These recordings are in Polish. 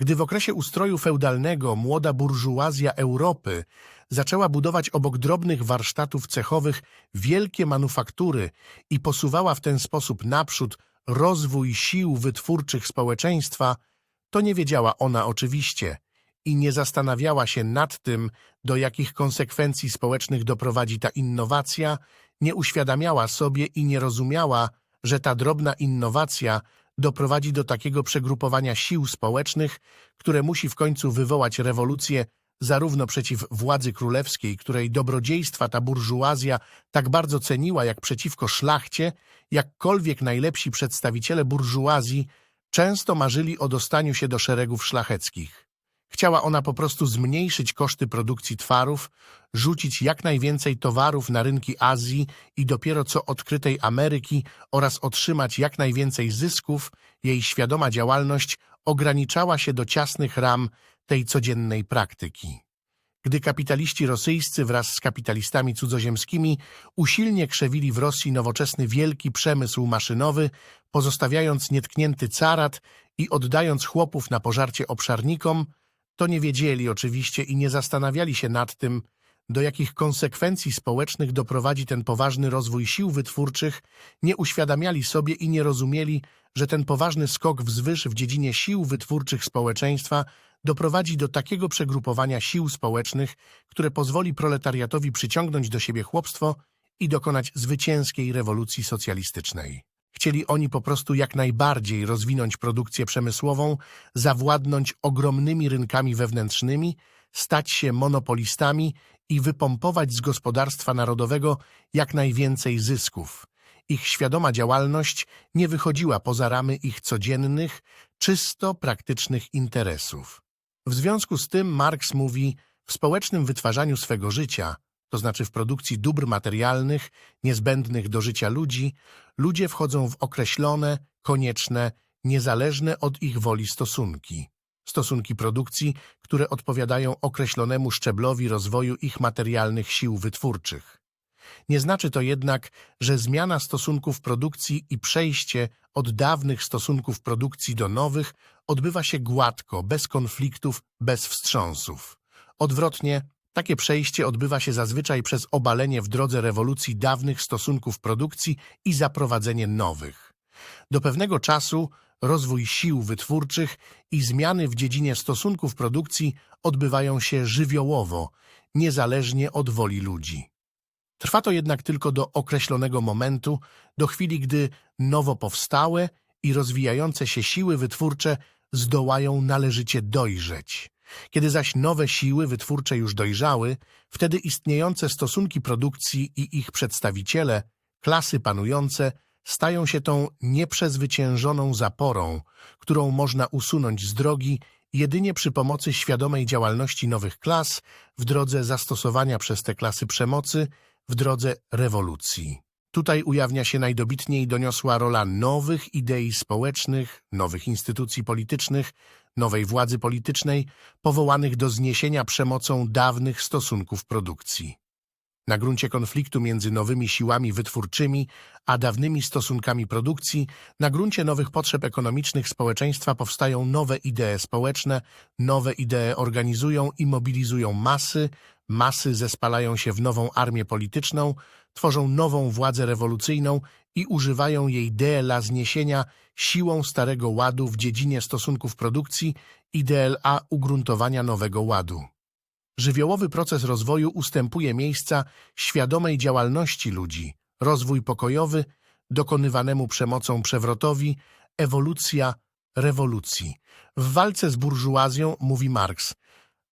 Gdy w okresie ustroju feudalnego młoda burżuazja Europy zaczęła budować obok drobnych warsztatów cechowych wielkie manufaktury i posuwała w ten sposób naprzód rozwój sił wytwórczych społeczeństwa, to nie wiedziała ona oczywiście i nie zastanawiała się nad tym, do jakich konsekwencji społecznych doprowadzi ta innowacja, nie uświadamiała sobie i nie rozumiała, że ta drobna innowacja doprowadzi do takiego przegrupowania sił społecznych, które musi w końcu wywołać rewolucję zarówno przeciw władzy królewskiej, której dobrodziejstwa ta burżuazja tak bardzo ceniła, jak przeciwko szlachcie, jakkolwiek najlepsi przedstawiciele burżuazji często marzyli o dostaniu się do szeregów szlacheckich. Chciała ona po prostu zmniejszyć koszty produkcji twarów, rzucić jak najwięcej towarów na rynki Azji i dopiero co odkrytej Ameryki oraz otrzymać jak najwięcej zysków, jej świadoma działalność ograniczała się do ciasnych ram tej codziennej praktyki. Gdy kapitaliści rosyjscy wraz z kapitalistami cudzoziemskimi usilnie krzewili w Rosji nowoczesny wielki przemysł maszynowy, pozostawiając nietknięty carat i oddając chłopów na pożarcie obszarnikom, to nie wiedzieli oczywiście i nie zastanawiali się nad tym, do jakich konsekwencji społecznych doprowadzi ten poważny rozwój sił wytwórczych, nie uświadamiali sobie i nie rozumieli, że ten poważny skok wzwyż w dziedzinie sił wytwórczych społeczeństwa doprowadzi do takiego przegrupowania sił społecznych, które pozwoli proletariatowi przyciągnąć do siebie chłopstwo i dokonać zwycięskiej rewolucji socjalistycznej. Chcieli oni po prostu jak najbardziej rozwinąć produkcję przemysłową, zawładnąć ogromnymi rynkami wewnętrznymi, stać się monopolistami i wypompować z gospodarstwa narodowego jak najwięcej zysków. Ich świadoma działalność nie wychodziła poza ramy ich codziennych, czysto praktycznych interesów. W związku z tym Marx mówi, w społecznym wytwarzaniu swego życia, to znaczy w produkcji dóbr materialnych niezbędnych do życia ludzi, ludzie wchodzą w określone, konieczne, niezależne od ich woli stosunki. Stosunki produkcji, które odpowiadają określonemu szczeblowi rozwoju ich materialnych sił wytwórczych. Nie znaczy to jednak, że zmiana stosunków produkcji i przejście od dawnych stosunków produkcji do nowych odbywa się gładko, bez konfliktów, bez wstrząsów. Odwrotnie, takie przejście odbywa się zazwyczaj przez obalenie w drodze rewolucji dawnych stosunków produkcji i zaprowadzenie nowych. Do pewnego czasu rozwój sił wytwórczych i zmiany w dziedzinie stosunków produkcji odbywają się żywiołowo, niezależnie od woli ludzi. Trwa to jednak tylko do określonego momentu, do chwili, gdy nowo powstałe i rozwijające się siły wytwórcze zdołają należycie dojrzeć. Kiedy zaś nowe siły wytwórcze już dojrzały, wtedy istniejące stosunki produkcji i ich przedstawiciele, klasy panujące, stają się tą nieprzezwyciężoną zaporą, którą można usunąć z drogi jedynie przy pomocy świadomej działalności nowych klas w drodze zastosowania przez te klasy przemocy, w drodze rewolucji. Tutaj ujawnia się najdobitniej doniosła rola nowych idei społecznych, nowych instytucji politycznych, nowej władzy politycznej, powołanych do zniesienia przemocą dawnych stosunków produkcji. Na gruncie konfliktu między nowymi siłami wytwórczymi a dawnymi stosunkami produkcji, na gruncie nowych potrzeb ekonomicznych społeczeństwa powstają nowe idee społeczne, nowe idee organizują i mobilizują masy, masy zespalają się w nową armię polityczną, tworzą nową władzę rewolucyjną i używają jej dla zniesienia siłą Starego Ładu w dziedzinie stosunków produkcji i DLA ugruntowania Nowego Ładu. Żywiołowy proces rozwoju ustępuje miejsca świadomej działalności ludzi, rozwój pokojowy, dokonywanemu przemocą przewrotowi, ewolucja rewolucji. W walce z burżuazją, mówi Marx,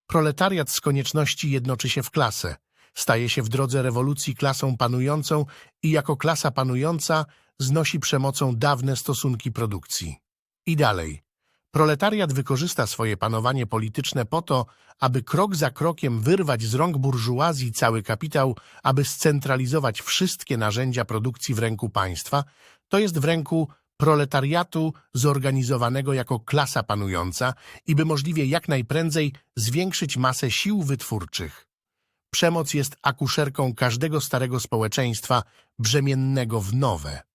proletariat z konieczności jednoczy się w klasę, staje się w drodze rewolucji klasą panującą i jako klasa panująca znosi przemocą dawne stosunki produkcji. I dalej. Proletariat wykorzysta swoje panowanie polityczne po to, aby krok za krokiem wyrwać z rąk burżuazji cały kapitał, aby scentralizować wszystkie narzędzia produkcji w ręku państwa, to jest w ręku proletariatu zorganizowanego jako klasa panująca i by możliwie jak najprędzej zwiększyć masę sił wytwórczych. Przemoc jest akuszerką każdego starego społeczeństwa brzemiennego w nowe.